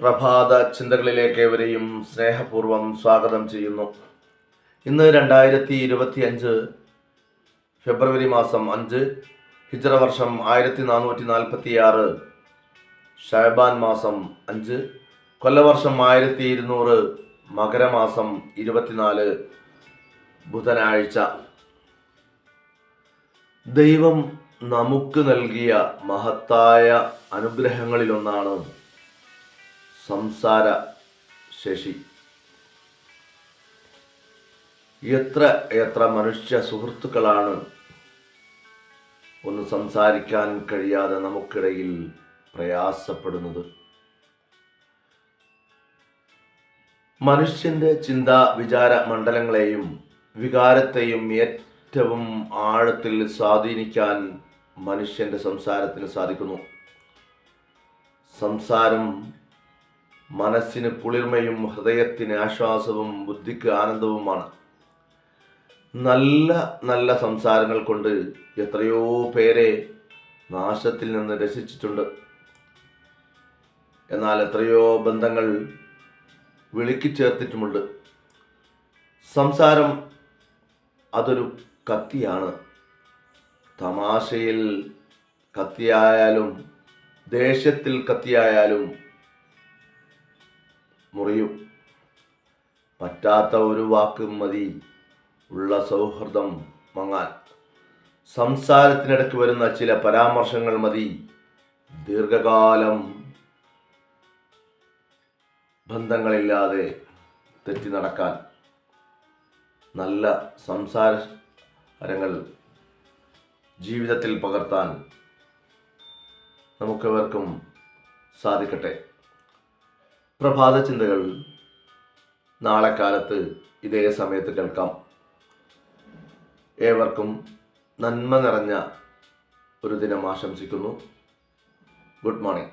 പ്രഭാത ചിന്തകളിലേക്ക് ഏവരെയും സ്നേഹപൂർവം സ്വാഗതം ചെയ്യുന്നു. ഇന്ന് രണ്ടായിരത്തി ഇരുപത്തി അഞ്ച് ഫെബ്രുവരി മാസം അഞ്ച് ഹിജറ വർഷം ആയിരത്തി നാനൂറ്റി നാൽപ്പത്തി ആറ് ഷഹബാൻ മാസം അഞ്ച് കൊല്ലവർഷം ആയിരത്തി ഇരുന്നൂറ് മകരമാസം ഇരുപത്തിനാല് ബുധനാഴ്ച. ദൈവം നമുക്ക് നൽകിയ മഹത്തായ അനുഗ്രഹങ്ങളിലൊന്നാണ് സംസാര ശേഷി. എത്ര എത്ര മനുഷ്യ സുഹൃത്തുക്കളാണ് ഒന്ന് സംസാരിക്കാൻ കഴിയാതെ നമുക്കിടയിൽ പ്രയാസപ്പെടുന്നത്? മനുഷ്യന്റെ ചിന്താ വിചാര മണ്ഡലങ്ങളെയും വികാരത്തെയും ഏറ്റവും ആഴത്തിൽ സ്വാധീനിക്കാൻ മനുഷ്യന്റെ സംസാരത്തിന് സാധിക്കുന്നു. സംസാരം മനസ്സിന് കുളിർമയും ഹൃദയത്തിന് ആശ്വാസവും ബുദ്ധിക്ക് ആനന്ദവുമാണ്. നല്ല നല്ല സംസാരങ്ങൾ കൊണ്ട് എത്രയോ പേരെ നാശത്തിൽ നിന്ന് രസിച്ചിട്ടുണ്ട് എന്നാൽ എത്രയോ ബന്ധങ്ങൾ വിളിക്കി ചേർത്തിട്ടുമുണ്ട്. സംസാരം അതൊരു കത്തിയാണ്. തമാശയിൽ കത്തിയായാലും ദേഷ്യത്തിൽ കത്തിയായാലും മുറിയും. പറ്റാത്ത ഒരു വാക്ക് മതി ഉള്ള സൗഹൃദം മങ്ങാൻ. സംസാരത്തിനിടയ്ക്ക് വരുന്ന ചില പരാമർശങ്ങൾ മതി. ദീർഘകാലം ബന്ധങ്ങളില്ലാതെ തെറ്റി നടക്കാൻ. നല്ല സംസാരങ്ങൾ ജീവിതത്തിൽ പകർത്താൻ നമുക്കെവർക്കും സാധിക്കട്ടെ. പ്രഭാത ചിന്തകൾ നാളെ കാലത്ത് ഇതേ സമയത്ത് കേൾക്കാം. ഏവർക്കും നന്മ നിറഞ്ഞ ഒരു ദിനം ആശംസിക്കുന്നു. Good morning.